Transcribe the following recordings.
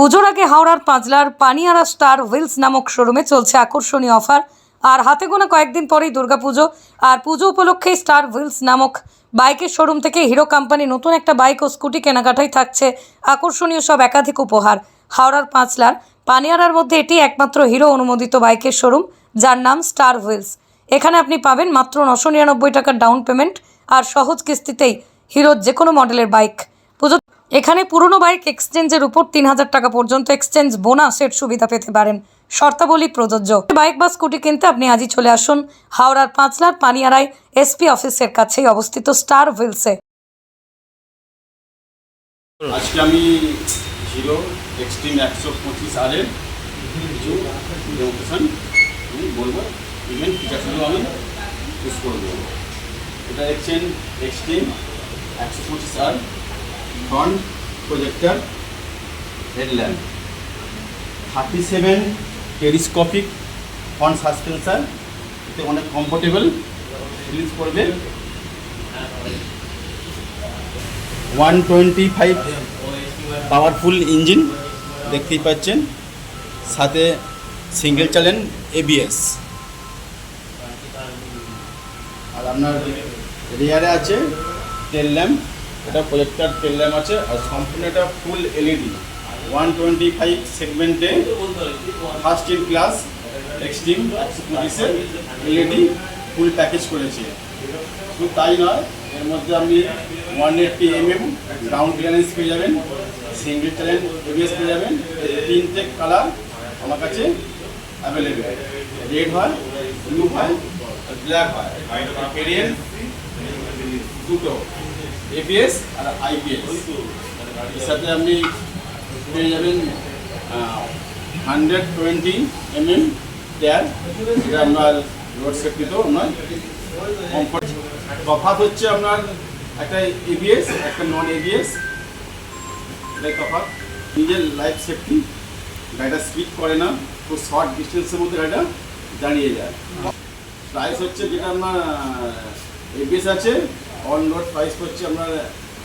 পুজোর আগে হাওড়ার পাঁচলার পানিয়ারা স্টার হুইলস নামক শোরুমে চলছে আকর্ষণীয় অফার। আর হাতে গোনা কয়েকদিন পরেই দুর্গাপুজো আর পুজো উপলক্ষে স্টার হুইলস নামক বাইকের শোরুম থেকে হিরো কোম্পানি নতুন একটা বাইক ও স্কুটি কেনাকাটায় থাকছে আকর্ষণীয় সব একাধিক উপহার। হাওড়ার পাঁচলার পানিয়ারার মধ্যে এটি একমাত্র হিরো অনুমোদিত বাইকের শোরুম, যার নাম স্টার হুইলস। এখানে আপনি পাবেন মাত্র নশো নিরানব্বই টাকার ডাউন পেমেন্ট আর সহজ কিস্তিতেই হিরোর যে কোনো মডেলের বাইক। পুজো এখানে পুরনো বাইক এক্সচেঞ্জের উপর তিন হাজার টাকা পর্যন্ত এক্সচেঞ্জ বোনাসের সুবিধা পেতে পারেন। শর্তাবলী প্রযোজ্য। বাইক বা স্কুটি কিনতে আপনি আজই চলে আসুন হাওড়ার পাঁচলার পানিয়ারায় এসপি অফিসের কাছেই অবস্থিত স্টার হুইলসে। আজকে আমি হিরো এক্সট্রিম একশো পঁচিশ কিছু আমি বলব ইভেন ফিচারসগুলো আমি করে দেবো। এটা এক্সচেঞ্জ এক্সট্রিম একশো পঁচিশ আর front projector headlamp thirty seven telescopic front suspension এতে অনেক কমফোর্টেবল রিলিজ করবে। One twenty five powerful engine দেখতেই পাচ্ছেন। সাথে সিঙ্গেল চ্যানেল এবিএস আর আপনার রিয়ারে আছে টেল ল্যাম্প এটা প্রজেক্টার টেল ল্যাম্প আছে আর সম্পূর্ণ এটা full LED one twenty five সেগমেন্টে ফার্স্ট ইন ক্লাস এক্সট্রিম পঁচিশের এলইডি ফুল প্যাকেজ করেছে। শুধু তাই নয়, এর মধ্যে আপনি one eighty mm ground clearance পেয়ে যাবেন সিঙ্গেল চ্যানেল এবিএস পেয়ে যাবেন তিনটে কালার আমার কাছে অ্যাভেলেবেল রেড হয় ব্লু হয় ব্ল্যাক হয়। দুটো। এবিএস আর আইপিএস সাথে আপনি পেয়ে যাবেন হান্ড্রেড টোয়েন্টি এমএম টায়ার এটা আপনার রোড সেফটিতেও আপনার তফাৎ হচ্ছে আপনার একটা এবিএস একটা নন এবিএস এটাই তফাৎ। নিজের লাইফ সেফটি গাড়িটা স্পিড করে না, খুব শর্ট ডিস্টেন্সের মধ্যে গাড়িটা দাঁড়িয়ে যায়। প্রাইস হচ্ছে যেটা আপনার এবিএস আছে অন রোড প্রাইস হচ্ছে আপনার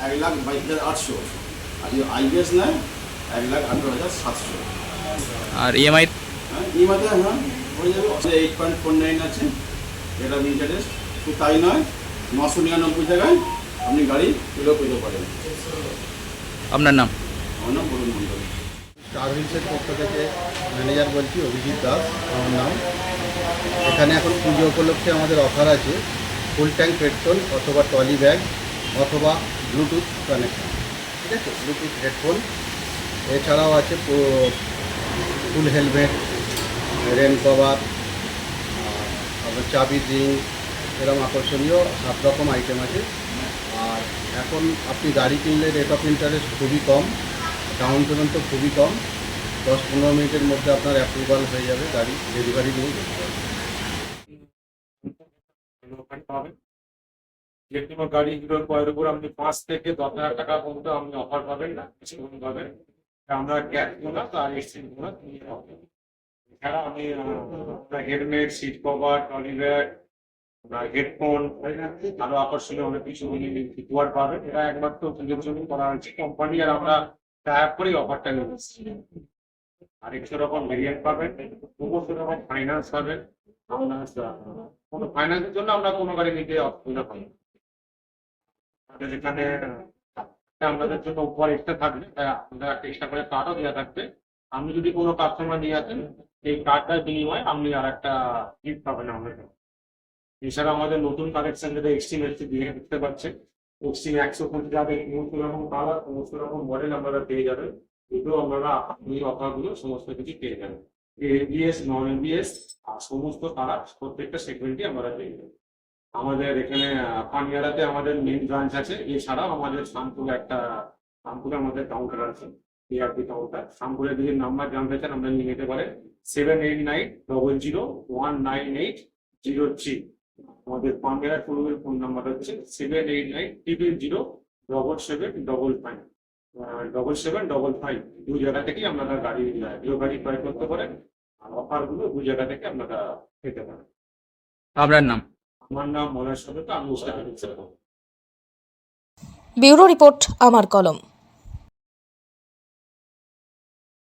এক লাখ বাইশ হাজার আটশো। আর যদি আইবিএস নেয় এক লাখ আঠারো হাজার সাতশো। আর ইএমআই হ্যাঁ ইমাতে হ্যাঁ হয়ে যাবে। এইট পয়েন্ট ফোর নাইন আছে এটা ইন্টারেস্ট শুধু তাই নয় নশো নিরানব্বই টাকায় আপনি গাড়ি তুলেও পেতে পারেন। আপনার নাম? আমার নাম বরুণ মণ্ডল। স্টার পক্ষ থেকে ম্যানেজার বলছি অভিজিৎ দাস আমার নাম। এখানে এখন পুজো উপলক্ষে আমাদের অফার আছে। ফুল ট্যাঙ্ক, হেডফোন অথবা ট্রলি ব্যাগ অথবা ব্লুটুথ কানেকশন, ঠিক আছে? Bluetooth, headphone. এছাড়াও আছে ফুল হেলমেট, রেন কভার আপনার চাবি রিং এরকম আকর্ষণীয় সাত রকম আইটেম আছে। আর এখন আপনি গাড়ি কিনলে রেট অফ ইন্টারেস্ট খুবই কম ডাউন পেমেন্ট তো খুবই কম। দশ পনেরো মিনিটের মধ্যে আপনার অ্যাপ্রুভাল হয়ে যাবে গাড়ি ডেলিভারি নিয়ে। যেতে ওখানে পাবেন। যে কোনো গাড়ি হিরোর পয়ের উপর আপনি পাঁচ থেকে দশ হাজার টাকা পর্যন্ত আপনি অফার পাবেন না ডিসকাউন্ট পাবেন। আমরা ক্যাশ বোনাস আর এক্সচেঞ্জ বোনাস নিয়ে পাবো এছাড়া আমি helmet seat cover trolley bag headphone আরও আকর্ষণীয় অনেক কিছু উপহার পাবেন। এটা একমাত্র পুজোর জন্য করা হয়েছে। কোম্পানি আর আমরা টাইপ করেই অফারটা নিয়ে আর একশো রকম ভেরিয়েন্ট পাবেন। সমস্ত রকম ফাইন্যান্স পাবেন। কোনো ফাইন্যান্সের জন্য আমরা কোনো গাড়ি নিতে অসুবিধা পাই না। আমাদের জন্য উপহার এক্সট্রা থাকবে, তাই একটা এক্সট্রা করে কার্ডও দেওয়া থাকবে। আপনি যদি কোনো কাস্টমার নিয়ে আসেন এই কার্ডটার বিনিময়ে আপনি আর একটা গিফট পাবেন আমাদের এছাড়া আমাদের নতুন কালেকশন যেটা এক্সট্রিম এসছে দিয়ে দেখতে পাচ্ছেন এক্সট্রিম একশো কোটি যাবে সমস্ত রকম কালার সমস্ত রকম মডেল আপনারা পেয়ে যাবেন। এগুলো আপনারা এই অফারগুলো সমস্ত কিছু পেয়ে যাবেন। এবিএস নন এবিএস আর সমস্ত তারা প্রত্যেকটা সেগমেন্টই আমরা পেয়ে যাব আমাদের এখানে আহ, পানিয়ালাতে আমাদের মেন ব্রাঞ্চ আছে। এছাড়াও আমাদের শামপুরে একটা শামপুরে আমাদের কাউন্টার আছে এআরপি কাউন্টার শামপুরের যদি নাম্বার জানতে চান আমরা নিয়ে নিতে পারেন seven eight nine double zero one nine eight zero three আমাদের পানিয়ালা শোরুমের ফোন নাম্বার হচ্ছে seven eight nine triple zero double seven double five double seven double five দু জায়গা থেকেই আপনারা গাড়ি গৃহ গাড়ি ক্রয় করতে পারেন। আর অফারগুলো দু জায়গা থেকে আপনারা পেতে পারেন। আপনার নাম? আমার নাম মনের তো আমি ব্যুরো রিপোর্ট আমার কলম।